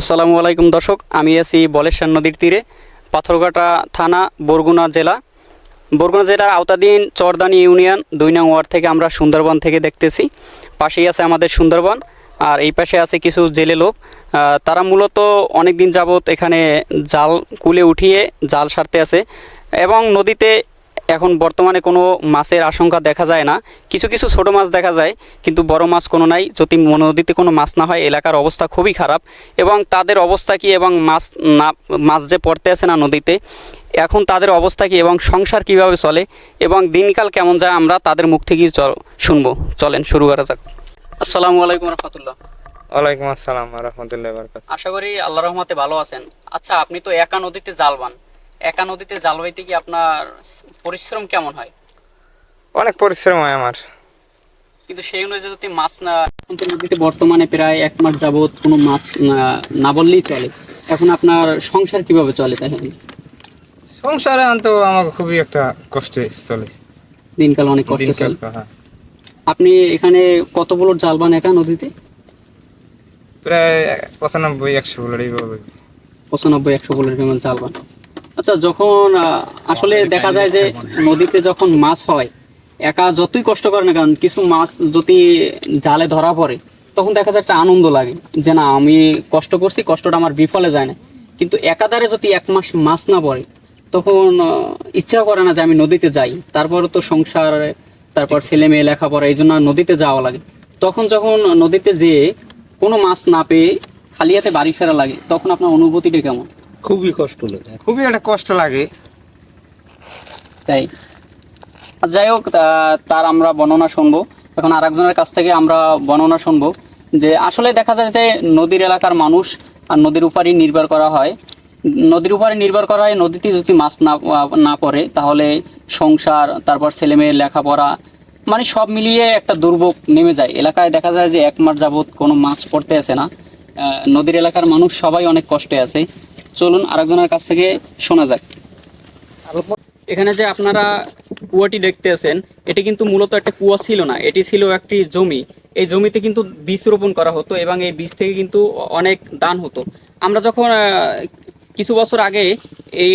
আসসালামু আলাইকুম দর্শক, আমি আছি বলেশ্বর নদীর তীরে, পাথরঘাটা থানা, বরগুনা জেলা। বরগুনা জেলার আওতাধীন চরদানি ইউনিয়ন দুই নং ওয়ার্ড থেকে আমরা সুন্দরবন থেকে দেখতেছি। পাশেই আছে আমাদের সুন্দরবন, আর এই পাশে আছে কিছু জেলে লোক। তারা মূলত অনেক দিন যাবৎ এখানে জাল কুলে উঠিয়ে জাল সারতে আছে এবং নদীতে এখন বর্তমানে কোনো মাছের আশঙ্কা দেখা যায় না। কিছু কিছু ছোট মাছ দেখা যায় কিন্তু বড় মাছ কোনো নাই। যদি নদীতে কোনো মাছ না হয় এলাকার অবস্থা খুবই খারাপ। এবং তাদের অবস্থা কি এবং মাছ না মাছ যে পড়তে আছে না নদীতে এখন তাদের অবস্থা কি এবং সংসার কীভাবে চলে? এবং দিনকাল কেমন যায় আমরা তাদের মুখ থেকেই চল শুনব। চলেন শুরু করা যাক। আসসালামু আলাইকুম রহমতুল্লাহ। ওয়ালাইকুম আসসালাম রহমতুল্লাহ আশা করি আল্লাহ রহমতে ভালো আছেন। আচ্ছা আপনি তো একা নদীতে জাল বান। একা নদীতে জাল বাইতে কি আপনার পরিশ্রম কেমন হয়? অনেক পরিশ্রম হয় আমার। কিন্তু সেই অনুযায়ী যদি মাছ না নদীতে বর্তমানে প্রায় এক মাস যাবত কোনো মাছ না- বললেই চলে। এখন আপনার সংসার কীভাবে চলে তাই সংসারে আনতো আমাকে খুবই একটা কষ্টে চলে। দিনকাল অনেক কষ্ট চলে। হ্যাঁ। আপনি এখানে কত বড় জাল বান একা নদীতে? প্রায় পঁচানব্বই একশো বলে এইভাবে। পঁচানব্বই একশো বলের জাল বান। আচ্ছা যখন আসলে দেখা যায় যে নদীতে যখন মাছ হয় একা যতই কষ্ট করে না কারণ কিছু মাছ যদি জালে ধরা পড়ে তখন দেখা যায় একটা আনন্দ লাগে যে না আমি কষ্ট করছি কষ্টটা আমার বিফলে যায় না। কিন্তু একাধারে যদি এক মাস মাছ না পড়ে তখন ইচ্ছা করে না যে আমি নদীতে যাই। তারপরে তো সংসার তারপর ছেলে মেয়ে লেখাপড়া এই জন্য নদীতে যাওয়া লাগে। তখন যখন নদীতে যেয়ে কোনো মাছ না পেয়ে খালি হাতে বাড়ি ফেরা লাগে তখন আপনার অনুভূতিটা কেমন? খুবই কষ্ট লাগে। খুবই একটা কষ্ট লাগে। তাই। আর যাই হোক তার আমরা বর্ণনা শুনব। এখন আরেকজনের কাছ থেকে আমরা বর্ণনা শুনব যে আসলে দেখা যায় যে নদীর এলাকার মানুষ আর নদীর উপরই নির্ভর করা হয়। নদীর উপরে নির্ভর করা হয় নদীতে যদি মাছ না না পড়ে তাহলে সংসার তারপর ছেলে মেয়ের লেখাপড়া মানে সব মিলিয়ে একটা দুর্ভোগ নেমে যায়। এলাকায় দেখা যায় যে এক মাস যাবত কোনো মাছ পড়তে আসে না। নদীর এলাকার মানুষ সবাই অনেক কষ্টে আছে। চলুন আরেকজনের কাছ থেকে শোনা যাক। এখানে যে আপনারা কুয়াটি দেখতে আছেন, এটি কিন্তু মূলত একটা কুয়া ছিল না, এটি ছিল একটি জমি। এই জমিতে কিন্তু বীজ রোপণ করা হতো এবং এই বীজ থেকে কিন্তু অনেক দান হতো। আমরা যখন কিছু বছর আগে এই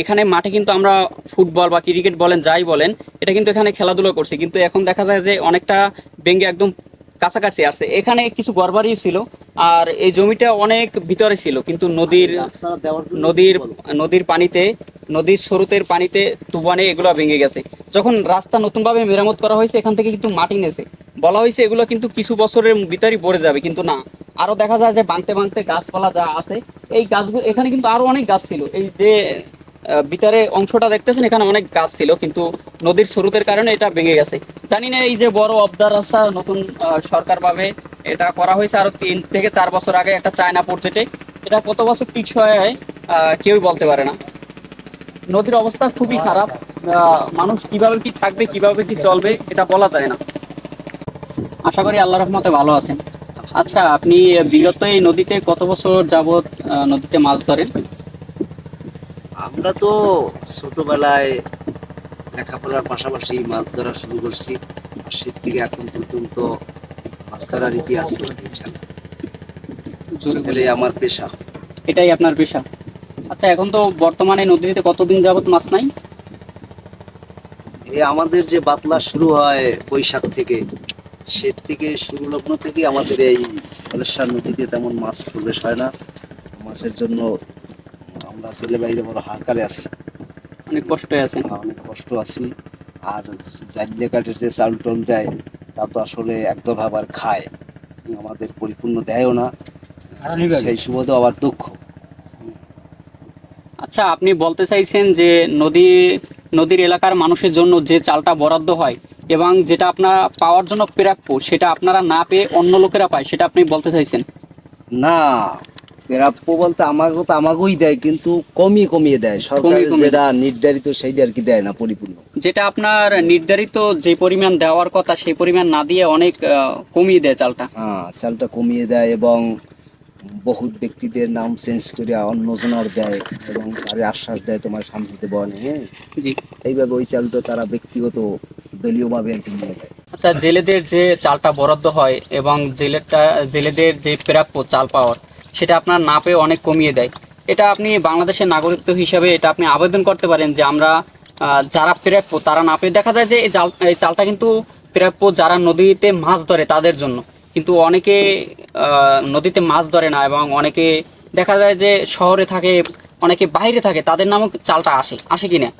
এখানে মাঠে কিন্তু আমরা ফুটবল বা ক্রিকেট বলেন, যাই বলেন, এটা কিন্তু এখানে খেলাধুলা করছি। কিন্তু এখন দেখা যায় যে অনেকটা বেঙ্গে একদম কাছাকাছি আছে। এখানে কিছু গড়বাড়ি ছিল আর এই জমিটা অনেক ভিতরে ছিল কিন্তু নদীর নদীর নদীর পানিতে নদীর স্রোতের পানিতে তুফানে এগুলো ভেঙে গেছে। যখন রাস্তা নতুনভাবে মেরামত করা হয়েছে এখান থেকে কিন্তু মাটি নেছে। বলা হয়েছে এগুলো কিন্তু কিছু বছরের ভিতরই পড়ে যাবে কিন্তু না। আরও দেখা যায় যে বাঁধতে বাঁধতে গাছপালা যা আছে এই গাছগুলো এখানে কিন্তু আরও অনেক গাছ ছিল। এই যে ভিতরে অংশটা দেখতেছেন এখানে অনেক গাছ ছিল কিন্তু নদীর স্রোতের কারণে এটা ভেঙে গেছে। জানি না এই যে বড় অবদার রাস্তা নতুন সরকার ভাবে এটা করা হয়েছে আরও তিন থেকে চার বছর আগে একটা চায়না প্রজেক্টে এটা কত বছর টিকসই আহ, কেউই বলতে পারে না। নদীর অবস্থা খুবই খারাপ মানুষ কীভাবে কি থাকবে কীভাবে কি চলবে এটা বলা যায় না। আশা করি আল্লাহ রহমতে ভালো আছেন। আচ্ছা আপনি বিগত এই নদীতে কত বছর যাবত নদীতে মাছ ধরেন? আমরা তো ছোটবেলায় লেখাপড়ার পাশাপাশি মাছ ধরা শুরু করছি। শীত থেকে এখন পর্যন্ত মাছ ধরার রীতি আছে। আমার পেশা। এটাই আপনার পেশা। আচ্ছা এখন তো বর্তমানে নদীতে কতদিন যাবত মাছ নাই? এই আমাদের যে বাতলা শুরু হয় বৈশাখ থেকে শীত থেকে শুরু লগ্ন থেকে আমাদের এই কলেশ্বর নদীতে তেমন মাছ প্রবেশ হয় না। মাছের জন্য জেলে বাইরে বড় হাহাকারে আছি। অনেক কষ্টে আছে অনেক কষ্ট আছি। আর জাইলে কাঠের যে চাল টল দেয় তা তো আসলে একদম আবার খায়। আমাদের পরিপূর্ণ দেয়ও না। সেই সুবাদে আবার দুঃখ। আচ্ছা আপনি বলতে চাইছেন যে নদী নদীর এলাকার মানুষের জন্য যে চালটা বরাদ্দ হয় এবং যেটা আপনারা পাওয়ার জন্য প্রাপ্য সেটা আপনারা না পেয়ে অন্য লোকেরা পায় সেটা আপনি বলতে চাইছেন? না প্রাপ্য বলতে আমাকে তো আমাকেই দেয় কিন্তু কমিয়ে কমিয়ে দেয়। সরকার যেটা নির্ধারিত সেইটা আর কি দেয় না পরিপূর্ণ। যেটা আপনার নির্ধারিত যে পরিমাণ দেওয়ার কথা সেই পরিমাণ না দিয়ে অনেক কমিয়ে দেয় চালটা। হ্যাঁ চালটা কমিয়ে দেয় এবং বহুত ব্যক্তিদের নাম চেঞ্জ করে অন্যজনার দেয় এবং তারে আশ্বাস দেয় তোমার শান্তিতে বনে হ্যাঁ? এইভাবে ওই চালটা তারা ব্যক্তিগত দলীয়ভাবে আর কি নিয়ে দেয় আচ্ছা জেলেদের যে চালটা বরাদ্দ হয় এবং জেলেরটা জেলেদের যে প্রাপ্য চাল পাওয়ার সেটা আপনার না পেয়ে অনেক কমিয়ে দেয়। এটা আপনি বাংলাদেশের নাগরিকত্ব হিসাবে এটা আপনি আবেদন করতে পারেন যে আমরা যারা প্রাপ্য তারা না পেয়ে দেখা যায় যে এই জাল এই চালটা কিন্তু প্রাপ্য যারা নদীতে মাছ ধরে তাদের জন্য। কিন্তু অনেকে আহ, নদীতে মাছ ধরে না এবং অনেকে দেখা যায় যে শহরে থাকে অনেকে বাইরে থাকে তাদের নামও চালটা আসে আসে কিনা?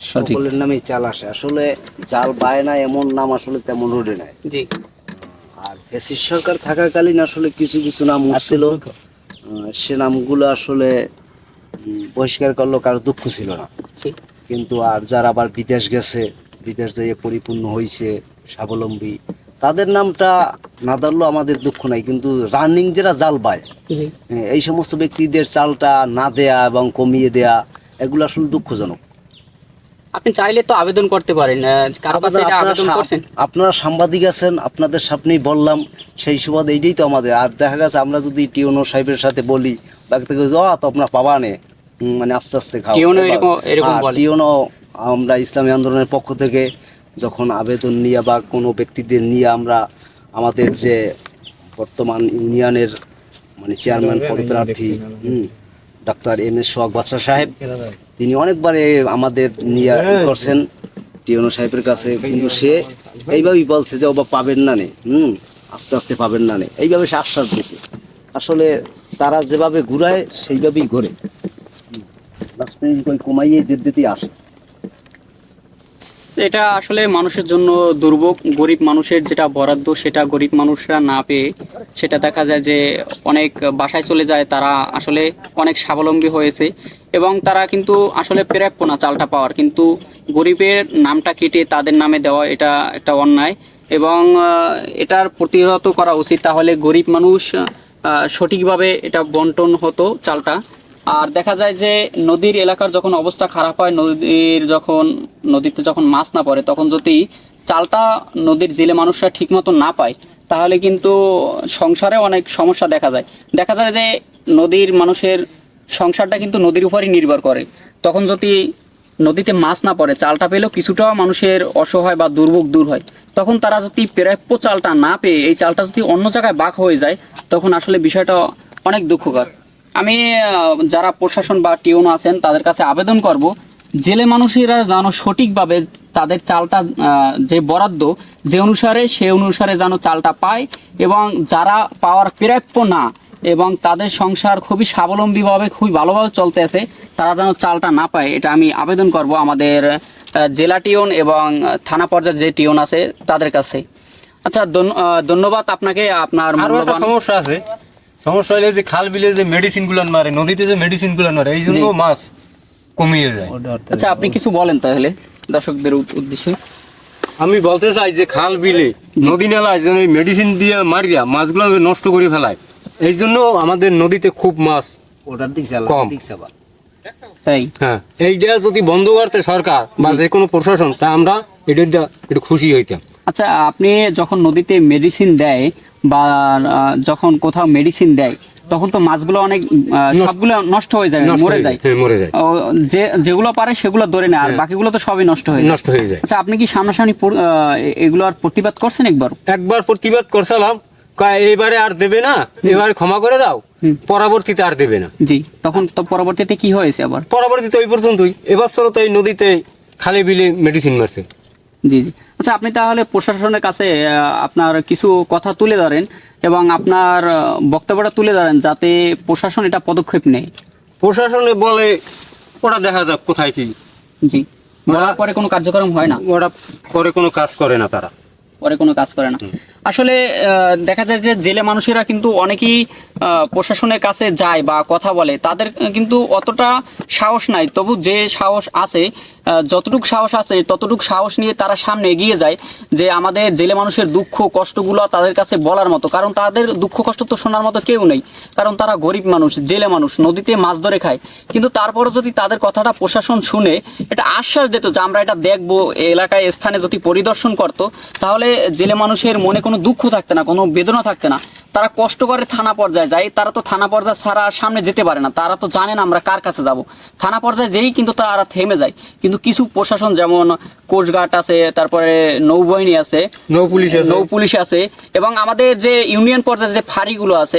সঠিক। সকলের নামেই চাল আসে। আসলে জাল বায় না এমন নাম আসলে তেমন রোডে নাই। জি। ফেসিস সরকার থাকাকালীন আসলে কিছু কিছু নাম উঠছিল। আহ, সে নামগুলো আসলে বহিষ্কার করল কারও দুঃখ ছিল না। কিন্তু আর যারা আবার বিদেশ গেছে বিদেশ যেয়ে পরিপূর্ণ হয়েছে স্বাবলম্বী তাদের নামটা না ধরলেও আমাদের দুঃখ নাই। কিন্তু রানিং যারা জাল পায় হ্যাঁ, এই সমস্ত ব্যক্তিদের চালটা না দেয়া এবং কমিয়ে দেয়া এগুলো আসলে দুঃখজনক। আপনি চাইলে তো আবেদন করতে পারেন কারও কাছে এটা আবেদন করছেন। আপনারা সাংবাদিক আছেন আপনাদের সামনেই বললাম সেই সুবাদ এইটাই তো আমাদের। আর দেখা গেছে আমরা যদি টিউনো সাহেবের সাথে বলি বা থেকে ও তো আপনার পাবা নে। মানে আস্তে আস্তে খাও। টিউনো এরকম- এরকম বলে। টিউনো আমরা ইসলামী আন্দোলনের পক্ষ থেকে যখন আবেদন নিয়ে বা কোনো ব্যক্তিদের নিয়ে আমরা আমাদের যে বর্তমান ইউনিয়নের মানে চেয়ারম্যান পদপ্রার্থী হুম, ডাক্তার এম এস সোহাগ বাদশা সাহেব তিনি অনেকবার আমাদের নিয়ে করছেন টিওনো সাহেবের কাছে। কিন্তু সে এইভাবেই বলছে যে ওবা পাবেন না নে হুম আস্তে আস্তে পাবেন না নে। এইভাবে সে আশ্বাস দিয়েছে। আসলে তারা যেভাবে ঘুরায় সেইভাবেই ঘোরে। লাস্ট কমাইয়ে দিতে দিতেই আসে। এটা আসলে মানুষের জন্য দুর্ভোগ। গরিব মানুষের যেটা বরাদ্দ, সেটা গরিব মানুষরা না পেয়ে সেটা দেখা যায় যে অনেক বাসায় চলে যায়, তারা আসলে অনেক স্বাবলম্বী হয়েছে এবং তারা কিন্তু আসলে প্রাপ্য না চালটা পাওয়ার। কিন্তু গরিবের নামটা কেটে তাদের নামে দেওয়া এটা একটা অন্যায় এবং এটার প্রতিহত করা উচিত। তাহলে গরিব মানুষ সঠিকভাবে এটা বন্টন হতো চালটা। আর দেখা যায় যে নদীর এলাকার যখন অবস্থা খারাপ হয়, নদীর যখন, নদীতে যখন মাছ না পড়ে, তখন যদি চালটা নদীর জেলে মানুষরা ঠিকমতো না পায়, তাহলে কিন্তু সংসারে অনেক সমস্যা দেখা যায়। দেখা যায় যে নদীর মানুষের সংসারটা কিন্তু নদীর উপরই নির্ভর করে। তখন যদি নদীতে মাছ না পড়ে, চালটা পেলেও কিছুটা মানুষের অসহায় বা দুর্ভোগ দূর হয়। তখন তারা যদি প্রাপ্য চালটা না পেয়ে, এই চালটা যদি অন্য জায়গায় বাক হয়ে যায়, তখন আসলে বিষয়টা অনেক দুঃখকর। আমি যারা প্রশাসন বা টিউন আছেন তাদের কাছে আবেদন করব জেলে মানুষেরা যেন সঠিকভাবে তাদের চালটা যে বরাদ্দ যে অনুসারে সে অনুসারে যেন চালটা পায় এবং যারা পাওয়ার প্রাপ্য না এবং তাদের সংসার খুবই স্বাবলম্বীভাবে খুবই ভালোভাবে চলতে আছে তারা যেন চালটা না পায় এটা আমি আবেদন করব আমাদের জেলা টিউন এবং থানা পর্যায়ে যে টিউন আছে তাদের কাছে। আচ্ছা ধন্য- ধন্যবাদ আপনাকে আপনার সমস্যা আছে। সমস্যা হলে যে খাল বিলে যে মেডিসিন গুলান মারে নদীতে যে মেডিসিন গুলান মারে এই জন্য মাছ কমিয়ে যায়। আচ্ছা আপনি কিছু বলেন তাহলে দর্শকদের উদ্দেশ্যে। আমি বলতে চাই যে খাল বিলে নদী নালায় যেন এই মেডিসিন দিয়ে মারিয়া মাছগুলো নষ্ট করে ফেলায় এই জন্য আমাদের নদীতে খুব মাছ ওটার দিক চালা কম। তাই? হ্যাঁ এইটা যদি বন্ধ করতে সরকার বা যে কোনো প্রশাসন তা আমরা এটা একটু খুশি হইতাম। আচ্ছা আপনি যখন নদীতে মেডিসিন দেয় বা যখন কোথাও মেডিসিন দেয় তখন তো মাছগুলো অনেক সবগুলো নষ্ট হয়ে যায় মরে যায়। হ্যাঁ মরে যায়। যে যেগুলো পারে সেগুলো ধরে নেয় আর হ্যাঁ। বাকিগুলো তো সবই নষ্ট হয়ে নষ্ট হয়ে যায়। আচ্ছা আপনি কি সামনাসামনি এগুলো আর প্রতিবাদ করছেন একবার? একবার প্রতিবাদ করছিলাম এবারে আর দেবে না এবারে ক্ষমা করে দাও পরবর্তীতে আর দেবে না। জি তখন তো পরবর্তীতে কি হয়েছে আবার? পরবর্তীতে ওই পর্যন্তই এবছর তো এই নদীতে খালে বিলে মেডিসিন মারছে। জি জি। আচ্ছা আপনি তাহলে প্রশাসনের কাছে আপনার কিছু কথা তুলে ধরেন এবং আপনার বক্তব্যটা তুলে ধরেন যাতে প্রশাসন এটা পদক্ষেপ নেয়। প্রশাসনে বলে ওটা দেখা যাক কোথায় কি। জি। বলার পরে কোনো কার্যক্রম হয় না। ওরা পরে কোনো কাজ করে না তারা। পরে কোনো কাজ করে না। আসলে দেখা যায় যে জেলে মানুষেরা কিন্তু অনেকেই প্রশাসনের কাছে যায় বা কথা বলে। তাদের কিন্তু অতটা সাহস নাই। তবু যে সাহস আছে যতটুকু সাহস আছে ততটুকু সাহস নিয়ে তারা সামনে এগিয়ে যায় যে আমাদের জেলে মানুষের দুঃখ কষ্টগুলো তাদের কাছে বলার মতো। কারণ তাদের দুঃখ কষ্ট তো শোনার মতো কেউ নেই। কারণ তারা গরিব মানুষ জেলে মানুষ নদীতে মাছ ধরে খায়। কিন্তু তারপরও যদি তাদের কথাটা প্রশাসন শুনে এটা আশ্বাস দিত যে আমরা এটা দেখব এলাকায় স্থানে যদি পরিদর্শন করতো তাহলে জেলে মানুষের মনে কোনো দুঃখ থাকতে না কোনো বেদনা থাকতে না। তারা কষ্ট করে থানা পর্যায়ে যায় তারা তো থানা পর্যায়ে ছাড়া সামনে যেতে পারে না। তারা তো জানে না আমরা কার কাছে যাব। থানা পর্যায়ে যেই কিন্তু তারা থেমে যায়। কিন্তু কিছু প্রশাসন যেমন কোস্টগার্ড আছে তারপরে নৌবাহিনী আছে নৌ পুলিশ আছে। নৌ পুলিশ আছে এবং আমাদের যে ইউনিয়ন পর্যায়ে যে ফাঁড়িগুলো আছে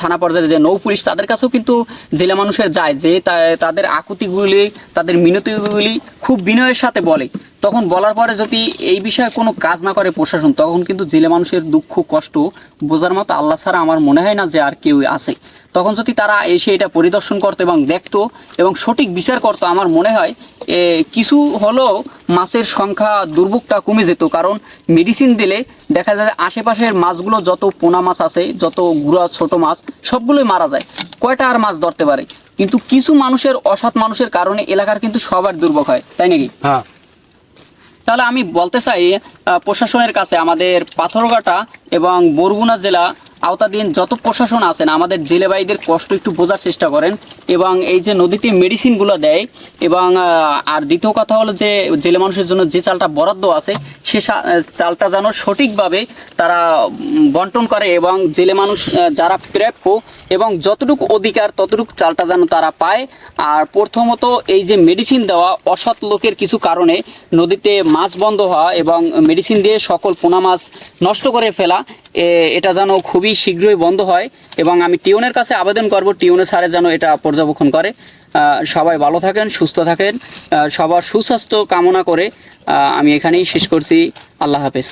থানা পর্যায়ে যে নৌ পুলিশ তাদের কাছেও কিন্তু জেলে মানুষের যায়। যে তাদের আকুতিগুলি তাদের মিনতিগুলি খুব বিনয়ের সাথে বলে। তখন বলার পরে যদি এই বিষয়ে কোনো কাজ না করে প্রশাসন তখন কিন্তু জেলে মানুষের দুঃখ কষ্ট বোঝার মতো আল্লাহ ছাড়া আমার মনে হয় না যে আর কেউ আছে। তখন যদি তারা এসে এটা পরিদর্শন করতো এবং দেখতো এবং সঠিক বিচার করতো আমার মনে হয় এ, কিছু হলেও মাছের সংখ্যা দুর্ভোগটা কমে যেত। কারণ মেডিসিন দিলে দেখা যায় আশেপাশের মাছগুলো যত পোনা মাছ আছে যত গুড়া ছোট মাছ সবগুলোই মারা যায়। কয়টা আর মাছ ধরতে পারে? কিন্তু কিছু মানুষের অসৎ মানুষের কারণে এলাকার কিন্তু সবার দুর্ভোগ হয় তাই নাকি? হ্যাঁ। তাহলে আমি বলতে চাই প্রশাসনের কাছে আমাদের পাথরঘাটা এবং বরগুনা জেলা আওতাধীন যত প্রশাসন আছেন আমাদের জেলে ভাইদের কষ্ট একটু বোঝার চেষ্টা করেন এবং এই যে নদীতে মেডিসিনগুলো দেয় এবং আর দ্বিতীয় কথা হলো যে জেলে মানুষের জন্য যে চালটা বরাদ্দ আছে, সে চালটা যেন সঠিকভাবে তারা বন্টন করে এবং জেলে মানুষ যারা প্রাপ্য এবং যতটুকু অধিকার ততটুকু চালটা যেন তারা পায়। আর প্রথমত এই যে মেডিসিন দেওয়া অসৎ লোকের কিছু কারণে নদীতে মাছ বন্ধ হওয়া এবং মেডিসিন দিয়ে সকল পোনা মাছ নষ্ট করে ফেলা এটা যেন খুবই শীঘ্রই বন্ধ হয় এবং আমি টিউনের কাছে আবেদন করব টিউনের স্যারে যেন এটা পর্যবেক্ষণ করে। সবাই ভালো থাকেন, সুস্থ থাকেন। সবার সুস্বাস্থ্য কামনা করে আমি এখানেই শেষ করছি। আল্লাহ হাফেজ।